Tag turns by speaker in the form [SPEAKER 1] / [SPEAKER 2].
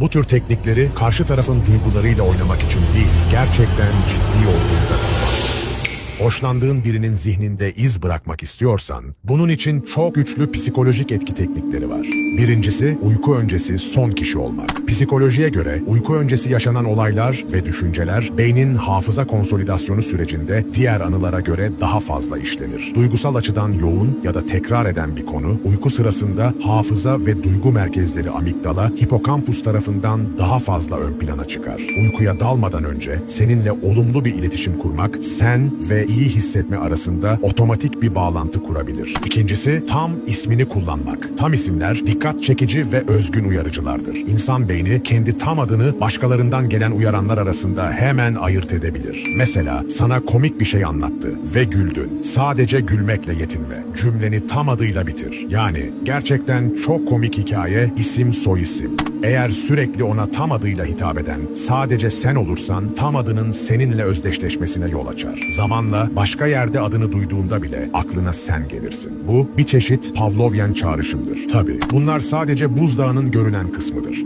[SPEAKER 1] Bu tür teknikleri karşı tarafın duygularıyla oynamak için değil, gerçekten ciddi olduğunda. Hoşlandığın birinin zihninde iz bırakmak istiyorsan, bunun için çok güçlü psikolojik etki teknikleri var. Birincisi, uyku öncesi son kişi olmak. Psikolojiye göre uyku öncesi yaşanan olaylar ve düşünceler beynin hafıza konsolidasyonu sürecinde diğer anılara göre daha fazla işlenir. Duygusal açıdan yoğun ya da tekrar eden bir konu, uyku sırasında hafıza ve duygu merkezleri amigdala, hipokampus tarafından daha fazla ön plana çıkar. Uykuya dalmadan önce seninle olumlu bir iletişim kurmak, sen ve iyi hissetme arasında otomatik bir bağlantı kurabilir. İkincisi, tam ismini kullanmak. Tam isimler dikkat çekici ve özgün uyarıcılardır. İnsan beyni kendi tam adını başkalarından gelen uyaranlar arasında hemen ayırt edebilir. Mesela sana komik bir şey anlattı ve güldün. Sadece gülmekle yetinme. Cümleni tam adıyla bitir. Yani gerçekten çok komik hikaye, isim soy isim. Eğer sürekli ona tam adıyla hitap eden sadece sen olursan tam adının seninle özdeşleşmesine yol açar. Zamanla başka yerde adını duyduğunda bile aklına sen gelirsin. Bu bir çeşit Pavlovyen çağrışımdır. Tabii bunlar sadece buzdağının görünen kısmıdır.